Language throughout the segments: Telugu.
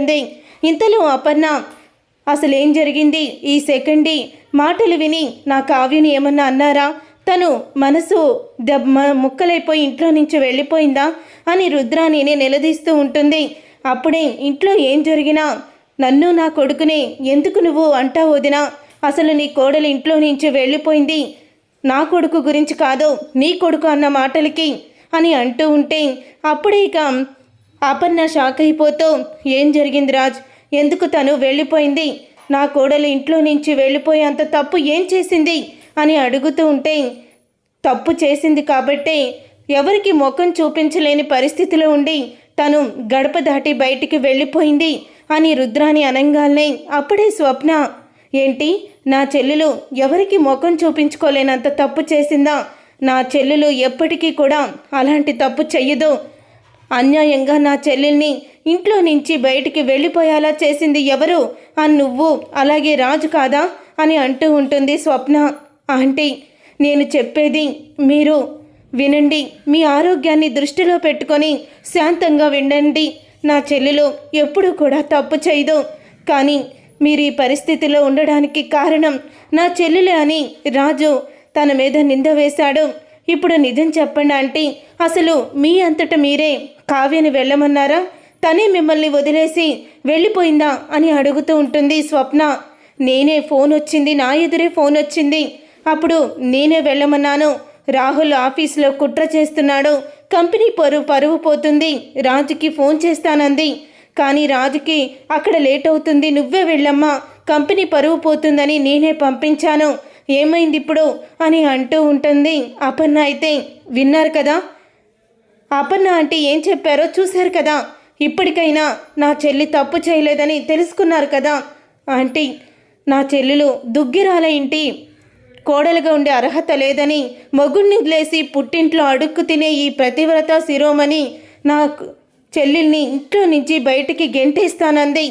ఉంది ఇంతలో అపర్ణ అసలు ఏం జరిగింది? ఈ సెకండి మాటలు విని నా కావ్యని ఏమన్నా అన్నారా? తను మనసు దెబ్ ముక్కలైపోయి ఇంట్లో నుంచి వెళ్ళిపోయిందా? అని రుద్రాణిని నిలదీస్తూ ఉంటుంది. అప్పుడే ఇంట్లో ఏం జరిగినా నన్ను నా కొడుకుని ఎందుకు నువ్వు అంటా వదినా? అసలు నీ కోడలు ఇంట్లో నుంచి వెళ్ళిపోయింది. నా కొడుకు గురించి కాదు నీ కొడుకు అన్న మాటలకి అని అంటూ ఉంటే అప్పుడే ఇక అపర్ణ షాక్ అయిపోతూ ఏం జరిగింది రాజ్? ఎందుకు తను వెళ్ళిపోయింది? నా కోడలు ఇంట్లో నుంచి వెళ్ళిపోయేంత తప్పు ఏం చేసింది? అని అడుగుతూ ఉంటే తప్పు చేసింది కాబట్టే ఎవరికి ముఖం చూపించలేని పరిస్థితిలో ఉండి తను గడప దాటి బయటికి వెళ్ళిపోయింది అని రుద్రాని అనంగానే అప్పుడే స్వప్న ఏంటి? నా చెల్లెలు ఎవరికి ముఖం చూపించుకోలేనంత తప్పు చేసిందా? నా చెల్లెలు ఎప్పటికీ కూడా అలాంటి తప్పు చెయ్యదు. అన్యాయంగా నా చెల్లెల్ని ఇంట్లో నుంచి బయటికి వెళ్ళిపోయేలా చేసింది ఎవరు? ఆ నువ్వు. అలాగే రాజు కాదా? అని అంటూ ఉంటుంది స్వప్న. ఆంటీ నేను చెప్పేది మీరు వినండి. మీ ఆరోగ్యాన్ని దృష్టిలో పెట్టుకొని శాంతంగా వినండి. నా చెల్లెలు ఎప్పుడూ కూడా తప్పు చేయదు. కానీ మీరు ఈ పరిస్థితిలో ఉండడానికి కారణం నా చెల్లెలే అని రాజు తన మీద నింద వేశాడు. ఇప్పుడు నిజం చెప్పండి ఆంటీ. అసలు మీ అంతట మీరే కావ్యని వెళ్ళమన్నారా? తనే మిమ్మల్ని వదిలేసి వెళ్ళిపోయిందా అని అడుగుతూ ఉంటుంది స్వప్న. నేనే ఫోన్ వచ్చింది నా ఎదురే ఫోన్ వచ్చింది. అప్పుడు నేనే వెళ్ళమన్నాను. రాహుల్ ఆఫీస్లో కుట్ర చేస్తున్నాడు. కంపెనీ పరువు పరువు పోతుంది. రాజుకి ఫోన్ చేస్తానంది. కానీ రాజుకి అక్కడ లేట్ అవుతుంది. నువ్వే వెళ్ళమ్మా. కంపెనీ పరువు పోతుందని నేనే పంపించాను. ఏమైంది ఇప్పుడు అని అంటూ ఉంటుంది. అపర్ణ అయితే విన్నారు కదా? అపర్ణ అంటే ఏం చెప్పారో చూశారు కదా? ఇప్పటికైనా నా చెల్లి తప్పు చేయలేదని తెలుసుకున్నారు కదా? ఆంటీ నా చెల్లెలు దుగ్గిరాల ఇంటి కోడలుగా ఉండే అర్హత లేదని మొగుడిని వదిలేసి పుట్టింట్లో అడుక్కు తినే ఈ ప్రతివ్రత శిరోమణి నా చెల్లెల్ని ఇంట్లో నుంచి బయటికి గెంటేస్తానంది.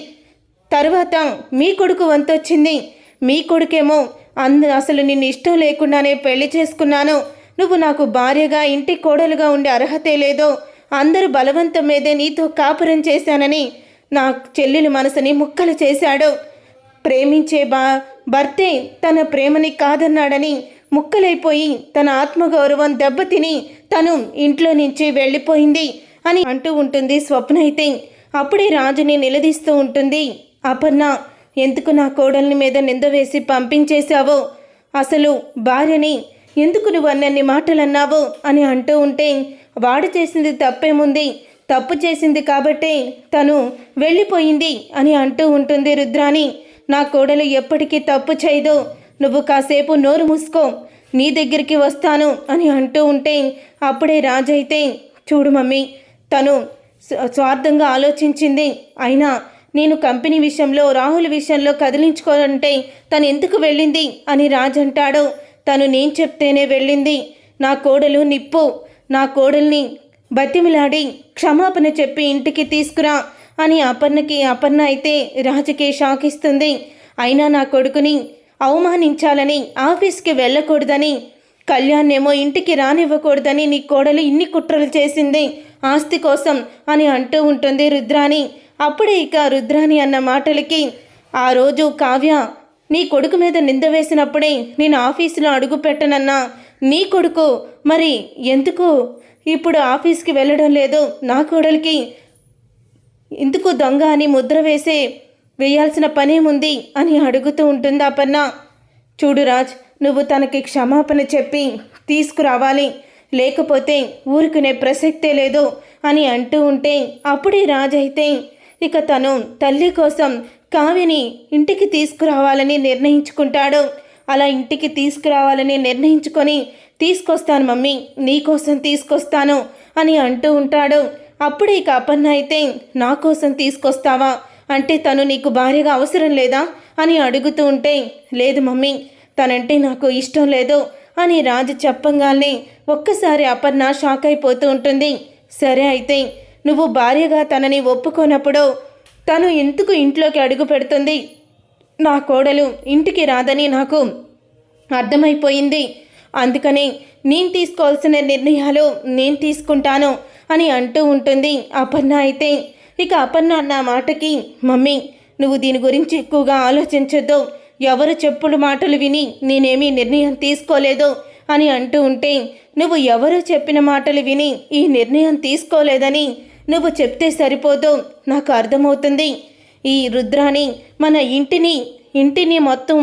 తర్వాత మీ కొడుకు వంతొచ్చింది. మీ కొడుకేమో అందు అసలు నిన్ను ఇష్టం లేకుండానే పెళ్ళి చేసుకున్నాను. నువ్వు నాకు భార్యగా ఇంటి కోడలుగా ఉండే అర్హతే లేదో అందరూ బలవంతం మీదే నీతో కాపురం చేశానని నా చెల్లెలి మనసుని ముక్కలు చేశాడు. ప్రేమించే బా భర్తే తన ప్రేమని కాదన్నాడని ముక్కలైపోయి తన ఆత్మగౌరవం దెబ్బతిని తను ఇంట్లో నుంచి వెళ్ళిపోయింది అని అంటూ ఉంటుంది స్వప్న అయితే అప్పుడే రాజుని నిలదీస్తూ ఉంటుంది. అపర్ణ ఎందుకు నా కోడల్ని మీద నింద వేసి పంపించేశావో? అసలు భార్యని ఎందుకు నువ్వు అన్నన్ని మాటలు అన్నావు అని అంటూ ఉంటే వాడు చేసింది తప్పేముంది? తప్పు చేసింది కాబట్టే తను వెళ్ళిపోయింది అని అంటూ ఉంటుంది రుద్రాని నా కోడలు ఎప్పటికీ తప్పు చేయదు. నువ్వు కాసేపు నోరు మూసుకో. నీ దగ్గరికి వస్తాను అని అంటూ ఉంటే అప్పుడే రాజైతే చూడు మమ్మీ తను స్వార్థంగా ఆలోచించింది. అయినా నేను కంపెనీ విషయంలో రాహుల్ విషయంలో కదిలించుకోనంటే తను ఎందుకు వెళ్ళింది అని రాజ్ అంటాడు. తను నేను చెప్తేనే వెళ్ళింది. నా కోడలు నిప్పు. నా కోడల్ని బతిమిలాడి క్షమాపణ చెప్పి ఇంటికి తీసుకురా అని అపర్ణకి అపర్ణ అయితే రాజుకి షాక్ ఇస్తుంది అయినా నా కొడుకుని అవమానించాలని ఆఫీస్కి వెళ్ళకూడదని కళ్యాణ్ ఏమో ఇంటికి రానివ్వకూడదని నీ కోడలు ఇన్ని కుట్రలు చేసింది ఆస్తి కోసం అని అంటూ ఉంటుంది రుద్రాని అప్పుడే ఇక రుద్రాని అన్న మాటలకి ఆ రోజు కావ్య నీ కొడుకు మీద నింద వేసినప్పుడే నేను ఆఫీసులో అడుగు పెట్టనన్నా. నీ కొడుకు? మరి ఎందుకు? ఇప్పుడు ఆఫీస్కి వెళ్ళడం లేదు. నా కోడలికి ఎందుకు దొంగ అని ముద్ర వేసే వేయాల్సిన పనేముంది? అని అడుగుతూ ఉంటుంది అపర్ణ. చూడు రాజ్ నువ్వు తనకి క్షమాపణ చెప్పి తీసుకురావాలి. లేకపోతే ఊరుకునే ప్రసక్తే లేదు అని అంటూ ఉంటే అప్పుడే రాజైతే అయితే ఇక తను తల్లి కోసం కావ్యని ఇంటికి తీసుకురావాలని నిర్ణయించుకుంటాడు. అలా ఇంటికి తీసుకురావాలని నిర్ణయించుకొని తీసుకొస్తాను మమ్మీ నీకోసం తీసుకొస్తాను అని అంటూ ఉంటాడు. అప్పుడే ఇక అపర్ణ అయితే నా కోసం తీసుకొస్తావా? అంటే తను నీకు భార్యగా అవసరం లేదా? అని అడుగుతూ ఉంటే లేదు మమ్మీ తనంటే నాకు ఇష్టం లేదు అని రాజు చెప్పంగానే ఒక్కసారి అపర్ణ షాక్ అయిపోతూ ఉంటుంది. సరే అయితే నువ్వు భార్యగా తనని ఒప్పుకోనప్పుడు తను ఎందుకు ఇంట్లోకి అడుగు పెడుతుంది? నా కోడలు ఇంటికి రాదని నాకు అర్థమైపోయింది. అందుకని నేను తీసుకోవాల్సిన నిర్ణయాలు నేను తీసుకుంటాను అని అంటూ ఉంటుంది అపర్ణ అయితే. ఇక అపర్ణ నా మాటకి మమ్మీ నువ్వు దీని గురించి ఎక్కువగా ఆలోచించొద్దు. ఎవరు చెప్పుడు మాటలు విని నేనేమీ నిర్ణయం తీసుకోలేదు అని అంటూ ఉంటే నువ్వు ఎవరు చెప్పిన మాటలు విని ఈ నిర్ణయం తీసుకోలేదని నువ్వు చెప్తే సరిపోదు. నాకు అర్థమవుతుంది. ఈ రుద్రాని మన ఇంటిని ఇంటిని మొత్తం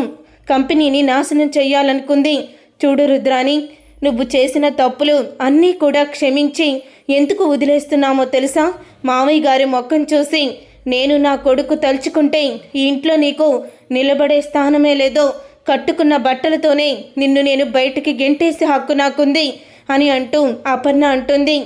కంపెనీని నాశనం చేయాలనుకుంది చూడు రుద్రాని నువ్వు చేసిన తప్పులు అన్నీ కూడా క్షమించి ఎందుకు వదిలేస్తున్నామో తెలుసా? మామయ్య గారి మొక్కను చూసి నేను నా కొడుకు తలుచుకుంటే ఈ ఇంట్లో నీకు నిలబడే స్థానమే లేదో. కట్టుకున్న బట్టలతోనే నిన్ను నేను బయటికి గెంటేసే హక్కు నాకుంది అని అంటూ అపర్ణ అంటుంది.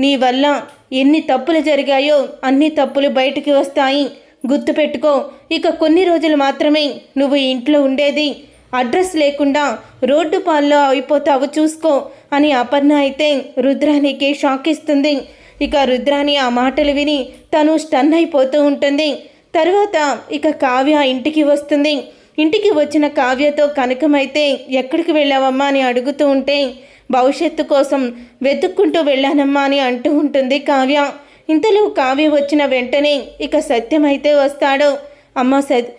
నీ వల్ల ఎన్ని తప్పులు జరిగాయో అన్ని తప్పులు బయటికి వస్తాయి. గుర్తుపెట్టుకో ఇక కొన్ని రోజులు మాత్రమే నువ్వు ఇంట్లో ఉండేది. అడ్రస్ లేకుండా రోడ్డు పాల్లో అయిపోతావు చూసుకో అని అపర్ణ అయితే రుద్రానికి షాక్ ఇస్తుంది ఇక రుద్రాని ఆ మాటలు విని తను స్టన్ అయిపోతూ ఉంటుంది. తర్వాత ఇక కావ్య ఇంటికి వస్తుంది. ఇంటికి వచ్చిన కావ్యతో కనకమైతే ఎక్కడికి వెళ్ళావమ్మా? అని అడుగుతూ ఉంటే భవిష్యత్తు కోసం వెతుక్కుంటూ వెళ్ళానమ్మా అని అంటూ ఉంటుంది కావ్య. ఇంతలో కావ్య వచ్చిన వెంటనే ఇక సత్యమైతే వస్తాడు. అమ్మ సత్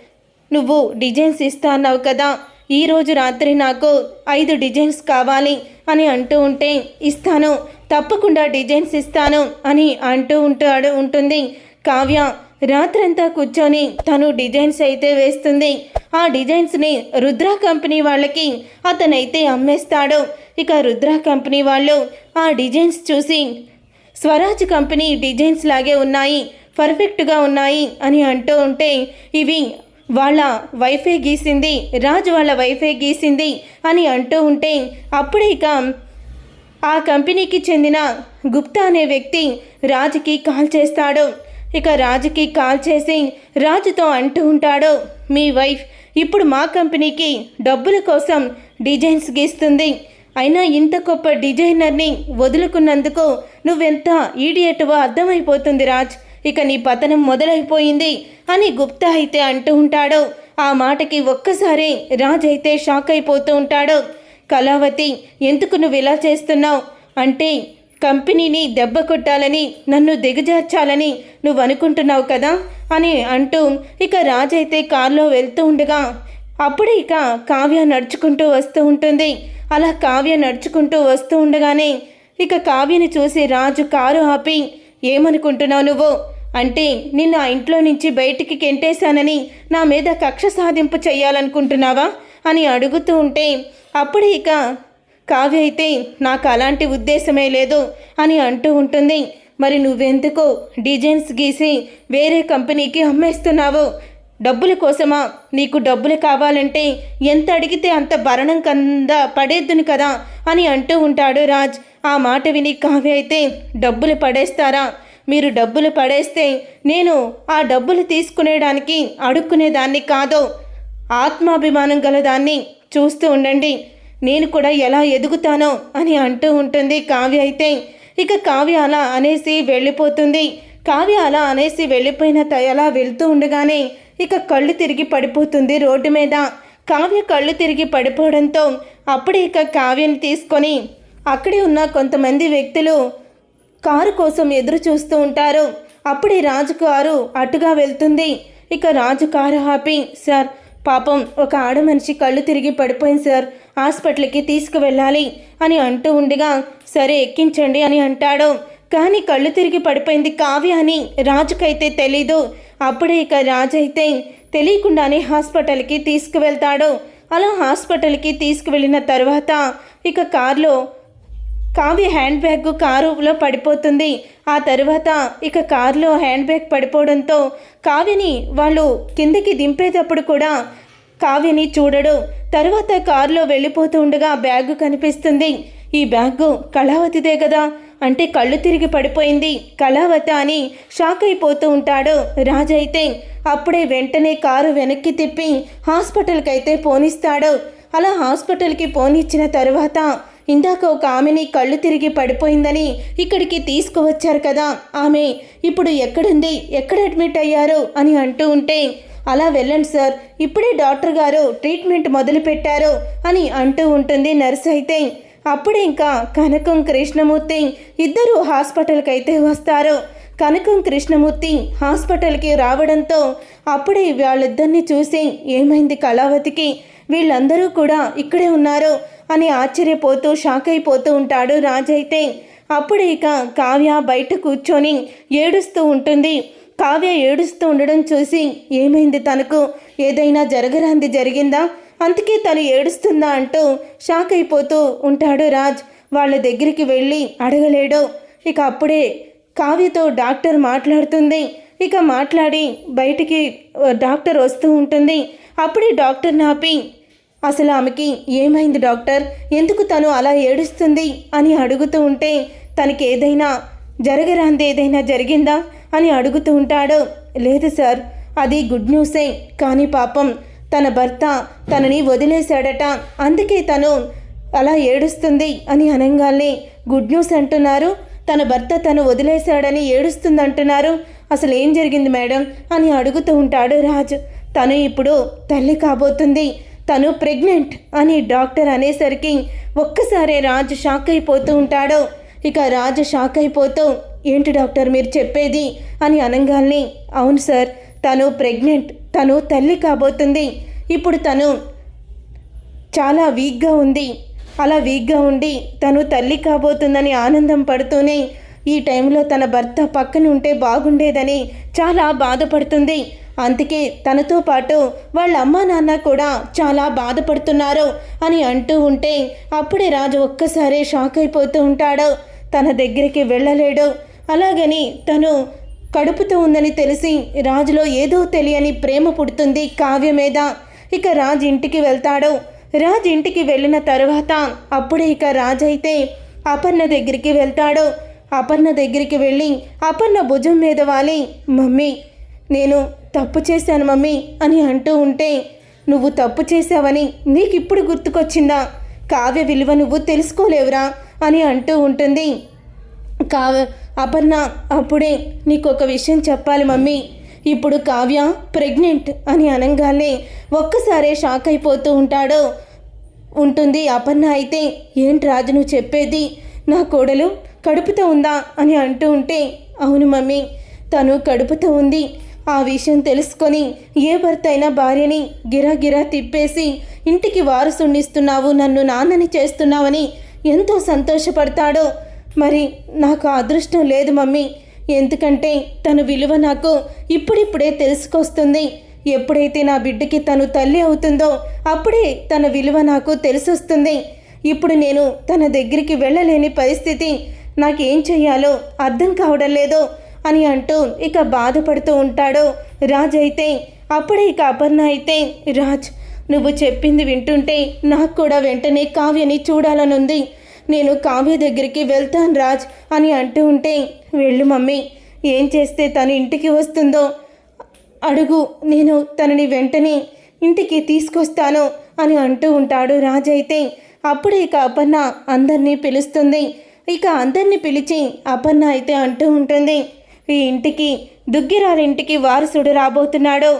నువ్వు డిజైన్స్ ఇస్తా అన్నావు కదా. ఈరోజు రాత్రి నాకు ఐదు డిజైన్స్ కావాలి అని అంటూ ఉంటే ఇస్తాను. తప్పకుండా డిజైన్స్ ఇస్తాను అని అంటూ ఉంటాడు ఉంటుంది కావ్య. రాత్రంతా కూర్చొని తను డిజైన్స్ అయితే వేస్తుంది. ఆ డిజైన్స్ని రుద్ర కంపెనీ వాళ్ళకి అతనైతే అమ్మేస్తాడు. ఇక రుద్ర కంపెనీ వాళ్ళు ఆ డిజైన్స్ చూసి స్వరాజ్ కంపెనీ డిజైన్స్ లాగే ఉన్నాయి పర్ఫెక్ట్గా ఉన్నాయి అని అంటూ ఉంటే ఇవి వాళ్ళ వైఫే గీసింది రాజు వాళ్ళ వైఫై గీసింది అని అంటూ ఉంటే అప్పుడే ఇక ఆ కంపెనీకి చెందిన గుప్తా అనే వ్యక్తి రాజుకి కాల్ చేస్తాడు. ఇక రాజుకి కాల్ చేసి రాజుతో అంటూ ఉంటాడు మీ వైఫ్ ఇప్పుడు మా కంపెనీకి డబ్బుల కోసం డిజైన్స్ గీస్తుంది. అయినా ఇంత గొప్ప డిజైనర్ని వదులుకున్నందుకు నువ్వెంత ఈడియట్వో అర్థమైపోతుంది రాజ్. ఇక నీ పతనం మొదలైపోయింది అని గుప్తా అయితే అంటూ ఉంటాడు. ఆ మాటకి ఒక్కసారి రాజ్ అయితే షాక్ అయిపోతూ ఉంటాడు. కళావతి ఎందుకు నువ్వు ఇలా చేస్తున్నావు? అంటే కంపెనీని దెబ్బ కొట్టాలని నన్ను దిగజార్చాలని నువ్వు అనుకుంటున్నావు కదా? అని అంటూ ఇక రాజైతే అయితే కారులో వెళ్తూ ఉండగా అప్పుడే ఇక కావ్య నడుచుకుంటూ వస్తూ ఉంటుంది. అలా కావ్య నడుచుకుంటూ వస్తూ ఉండగానే ఇక కావ్యని చూసి రాజు కారు ఆపి ఏమనుకుంటున్నావు నువ్వు? అంటే నిన్ను ఆ ఇంట్లో నుంచి బయటికి కెంటేశానని నా మీద కక్ష సాధింపు చేయాలనుకుంటున్నావా అని అడుగుతూ ఉంటే అప్పుడే ఇక కావ్య అయితే నాకు అలాంటి ఉద్దేశమే లేదు అని అంటూ ఉంటుంది. మరి నువ్వెందుకు డిజైన్స్ గీసి వేరే కంపెనీకి అమ్మేస్తున్నావు? డబ్బుల కోసమా? నీకు డబ్బులు కావాలంటే ఎంత అడిగితే అంత భరణం కింద పడేద్దును కదా అని అంటూ ఉంటాడు రాజ్. ఆ మాట విని కావ్య అయితే డబ్బులు పడేస్తారా? మీరు డబ్బులు పడేస్తే నేను ఆ డబ్బులు తీసుకునేడానికి అడుక్కునేదాన్ని కాదు. ఆత్మాభిమానం గలదాన్ని చూస్తూ ఉండండి. నేను కూడా ఎలా ఎదుగుతానో అని అంటూ ఉంటుంది కావ్య అయితే. ఇక కావ్య అలా అనేసి వెళ్ళిపోతుంది. కావ్య అలా అనేసి వెళ్ళిపోయిన త- అలా వెళ్తూ ఉండగానే ఇక కళ్ళు తిరిగి పడిపోతుంది రోడ్డు మీద. కావ్య కళ్ళు తిరిగి పడిపోవడంతో అప్పుడే ఇక కావ్యని తీసుకొని అక్కడే ఉన్న కొంతమంది వ్యక్తులు కారు కోసం ఎదురు చూస్తూ ఉంటారు. అప్పుడే రాజు కారు అటుగా వెళ్తుంది. ఇక రాజు కారు ఆపి సార్ పాపం ఒక ఆడ మనిషి కళ్ళు తిరిగి పడిపోయింది సార్. హాస్పిటల్కి తీసుకువెళ్ళాలి అని అంటూ ఉండగా సరే ఎక్కించండి అని అంటాడు. కానీ కళ్ళు తిరిగి పడిపోయింది కావ్య అని రాజుకైతే తెలీదు. అప్పుడే ఇక రాజు అయితే తెలియకుండానే హాస్పిటల్కి తీసుకువెళ్తాడు. అలా హాస్పిటల్కి తీసుకువెళ్ళిన తర్వాత ఇక కారులో కావ్య హ్యాండ్ బ్యాగ్ కారులో పడిపోతుంది. ఆ తర్వాత ఇక కారులో హ్యాండ్ బ్యాగ్ పడిపోవడంతో కావ్యని వాళ్ళు కిందకి దింపేటప్పుడు కూడా కావ్యని చూడడు. తర్వాత కారులో వెళ్ళిపోతూ ఉండగా బ్యాగ్ కనిపిస్తుంది. ఈ బ్యాగు కళావతిదే కదా. అంటే కళ్ళు తిరిగి పడిపోయింది. కళావత అని షాక్ అయిపోతూ ఉంటాడు. రాజైతే అప్పుడే వెంటనే కారు వెనక్కి తిప్పి హాస్పిటల్కి అయితే పోనిస్తాడు. అలా హాస్పిటల్కి పోనిచ్చిన తర్వాత ఇందాక ఒక ఆమెని కళ్ళు తిరిగి పడిపోయిందని ఇక్కడికి తీసుకువచ్చారు కదా. ఆమె ఇప్పుడు ఎక్కడుంది? ఎక్కడ అడ్మిట్ అయ్యారు? అని అంటూ ఉంటే అలా వెళ్ళండి సార్. ఇప్పుడే డాక్టర్ గారు ట్రీట్మెంట్ మొదలుపెట్టారు అని అంటూ ఉంటుంది నర్స్ అయితే. అప్పుడే ఇంకా కనకం కృష్ణమూర్తి ఇద్దరు హాస్పిటల్కి అయితే వస్తారు. కనకం కృష్ణమూర్తి హాస్పిటల్కి రావడంతో అప్పుడే వాళ్ళిద్దరిని చూసి ఏమైంది కళావతికి? వీళ్ళందరూ కూడా ఇక్కడే ఉన్నారు అని ఆశ్చర్యపోతూ షాక్ అయిపోతూ ఉంటాడు రాజైతే అప్పుడు ఇక కావ్య బయట కూర్చొని ఏడుస్తూ ఉంటుంది. కావ్య ఏడుస్తూ ఉండడం చూసి ఏమైంది తనకు? ఏదైనా జరగరాంది జరిగిందా? అందుకే తను ఏడుస్తుందా అంటూ షాక్ అయిపోతూ ఉంటాడు రాజ్. వాళ్ళ దగ్గరికి వెళ్ళి అడగలేడు. ఇక అప్పుడే కావ్యతో డాక్టర్ మాట్లాడుతుంది. ఇక మాట్లాడి బయటికి డాక్టర్ వస్తూ ఉంటుంది. అప్పుడే డాక్టర్ నాపి అసలు ఆమెకి ఏమైంది డాక్టర్? ఎందుకు తను అలా ఏడుస్తుంది? అని అడుగుతూ ఉంటే తనకి ఏదైనా జరగరాంది ఏదైనా జరిగిందా? అని అడుగుతూ ఉంటాడు. లేదు సార్ అది గుడ్ న్యూసే. కానీ పాపం తన భర్త తనని వదిలేశాడట. అందుకే తను అలా ఏడుస్తుంది అని అనగానే గుడ్ న్యూస్ అంటున్నారు. తన భర్త తను వదిలేశాడని ఏడుస్తుందంటున్నారు. అసలు ఏం జరిగింది మేడం? అని అడుగుతూ ఉంటాడు రాజు. తను ఇప్పుడు తల్లి కాబోతుంది. తను ప్రెగ్నెంట్ అని డాక్టర్ అనేసరికి ఒక్కసారే రాజు షాక్ అయిపోతూ ఉంటాడు. ఇక రాజు షాక్ అయిపోతూ ఏంటి డాక్టర్ మీరు చెప్పేది? అని అనగానే అవును సార్ తను ప్రెగ్నెంట్ తను తల్లి కాబోతుంది. ఇప్పుడు తను చాలా వీక్గా ఉంది. అలా వీక్గా ఉండి తను తల్లి కాబోతుందని ఆనందం పడుతూనే ఈ టైంలో తన భర్త పక్కన ఉంటే బాగుండేదని చాలా బాధపడుతుంది. అందుకే తనతో పాటు వాళ్ళ అమ్మా నాన్న కూడా చాలా బాధపడుతున్నారు అని అంటూ ఉంటే అప్పుడే రాజు ఒక్కసారి షాక్ అయిపోతూ ఉంటాడు. తన దగ్గరికి వెళ్ళలేడు. అలాగని తను కడుపుతో ఉందని తెలిసి రాజులో ఏదో తెలియని ప్రేమ పుడుతుంది కావ్య మీద ఇక రాజు ఇంటికి వెళ్తాడు. రాజు ఇంటికి వెళ్ళిన తర్వాత అప్పుడే ఇక రాజు అయితే అపర్ణ దగ్గరికి వెళ్తాడు. అపర్ణ దగ్గరికి వెళ్ళి అపర్ణ భుజం మీద వాలి మమ్మీ నేను తప్పు చేశాను మమ్మీ అని అంటూ ఉంటే నువ్వు తప్పు చేశావని నీకు ఇప్పుడు గుర్తుకొచ్చిందా? కావ్య విలువ నువ్వు తెలుసుకోలేవురా అని అంటూ ఉంటుంది. కావ్య అపర్ణ అప్పుడే నీకు ఒక విషయం చెప్పాలి మమ్మీ. ఇప్పుడు కావ్య ప్రెగ్నెంట్ అని అనగానే ఒక్కసారే షాక్ అయిపోతూ ఉంటాడు. ఉంటుంది అపర్ణ అయితే ఏంటి రాజు నువ్వు చెప్పేది? నా కోడలు కడుపుతో ఉందా? అని అంటూ ఉంటే అవును మమ్మీ తను కడుపుతో ఉంది. ఆ విషయం తెలుసుకొని ఏ భర్త అయినా భార్యని గిరాగిరా తిప్పేసి ఇంటికి వారసునిస్తున్నావు నన్ను నాన్నని చేస్తున్నావని ఎంతో సంతోషపడతాడో. మరి నాకు అదృష్టం లేదు మమ్మీ. ఎందుకంటే తన విలువ నాకు ఇప్పుడిప్పుడే తెలుసుకొస్తుంది. ఎప్పుడైతే నా బిడ్డకి తను తల్లి అవుతుందో అప్పుడే తన విలువ నాకు తెలిసొస్తుంది. ఇప్పుడు నేను తన దగ్గరికి వెళ్ళలేని పరిస్థితి. నాకేం చెయ్యాలో అర్థం కావడం లేదు అని అంటూ ఇక బాధపడుతూ ఉంటాడు. రాజ్ అయితే అప్పుడే ఇక అపర్ణ అయితే రాజ్ నువ్వు చెప్పింది వింటుంటే నాకు కూడా వెంటనే కావ్యని చూడాలనుంది. నేను కావ్య దగ్గరికి వెళ్తాను రాజ్ అని అంటూ ఉంటే వెళ్ళు మమ్మీ ఏం చేస్తే తను ఇంటికి వస్తుందో అడుగు నేను తనని వెంటనే ఇంటికి తీసుకొస్తాను అని అంటూ ఉంటాడు రాజు అయితే. అప్పుడే ఇక అపర్ణ అందరినీ పిలుస్తుంది. ఇక అందరినీ పిలిచి అపర్ణ అయితే అంటూ ఉంటుంది ఈ ఇంటికి దుగ్గిరాలింటికి వారసుడు రాబోతున్నాడు.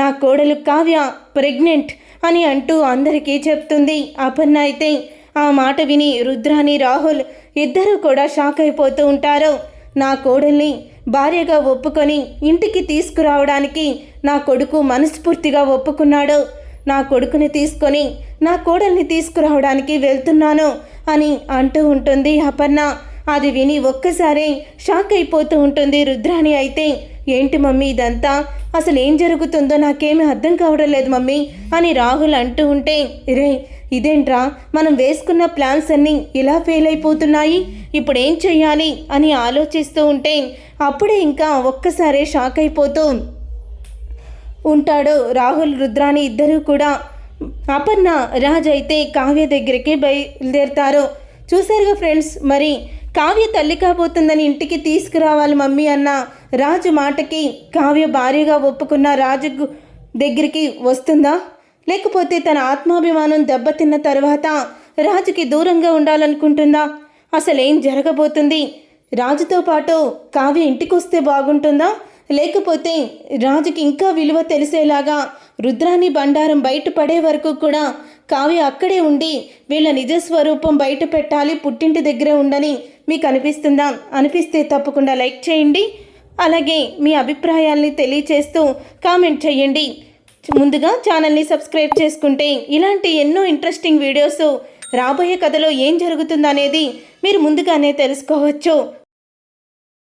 నా కోడలు కావ్య ప్రెగ్నెంట్ అని అంటూ అందరికీ చెప్తుంది అపర్ణ అయితే. ఆ మాట విని రుద్రాని రాహుల్ ఇద్దరూ కూడా షాక్ అయిపోతూ ఉంటారు. నా కోడల్ని భార్యగా ఒప్పుకొని ఇంటికి తీసుకురావడానికి నా కొడుకు మనస్ఫూర్తిగా ఒప్పుకున్నాడు. నా కొడుకుని తీసుకొని నా కోడల్ని తీసుకురావడానికి వెళ్తున్నాను అని అంటూ ఉంటుంది అపర్ణ. అది విని ఒక్కసారి షాక్ అయిపోతూ ఉంటుంది రుద్రాణి అయితే. ఏంటి మమ్మీ ఇదంతా? అసలు ఏం జరుగుతుందో నాకేమీ అర్థం కావడం లేదు మమ్మీ అని రాహుల్ అంటూ ఉంటే రే ఇదేంట్రా? మనం వేసుకున్న ప్లాన్స్ అన్నీ ఇలా ఫెయిల్ అయిపోతున్నాయి. ఇప్పుడు ఏం చెయ్యాలి? అని ఆలోచిస్తూ ఉంటే అప్పుడే ఇంకా ఒక్కసారే షాక్ అయిపోతూ ఉంటాడు రాహుల్ రుద్రాని ఇద్దరూ కూడా. అపర్ణ రాజ్ అయితే కావ్య దగ్గరికి బయలుదేరుతారు. చూశారుగా ఫ్రెండ్స్ మరి కావ్య తల్లి కాబోతుందని ఇంటికి తీసుకురావాలి మమ్మీ అన్న రాజు మాటకి కావ్య భార్యగా ఒప్పుకున్న రాజు దగ్గరికి వస్తుందా? లేకపోతే తన ఆత్మాభిమానం దెబ్బతిన్న తర్వాత రాజుకి దూరంగా ఉండాలనుకుంటుందా? అసలేం జరగబోతుంది? రాజుతో పాటు కావ్య ఇంటికి వస్తే బాగుంటుందా? లేకపోతే రాజుకి ఇంకా విలువ తెలిసేలాగా రుద్రాని బండారం బయటపడే వరకు కూడా కావ్య అక్కడే ఉండి వీళ్ళ నిజ స్వరూపం బయట పెట్టాలి పుట్టింటి దగ్గరే ఉండని మీకు అనిపిస్తుందా అనిపిస్తే తప్పకుండా లైక్ చేయండి. అలాగే మీ అభిప్రాయాల్ని తెలియచేస్తూ కామెంట్ చేయండి. ముందుగా ఛానల్ని సబ్స్క్రైబ్ చేసుకుంటే ఇలాంటి ఎన్నో ఇంట్రెస్టింగ్ వీడియోస్ రాబోయే కథలో ఏం జరుగుతుందనేది మీరు ముందుగానే తెలుసుకోవచ్చు.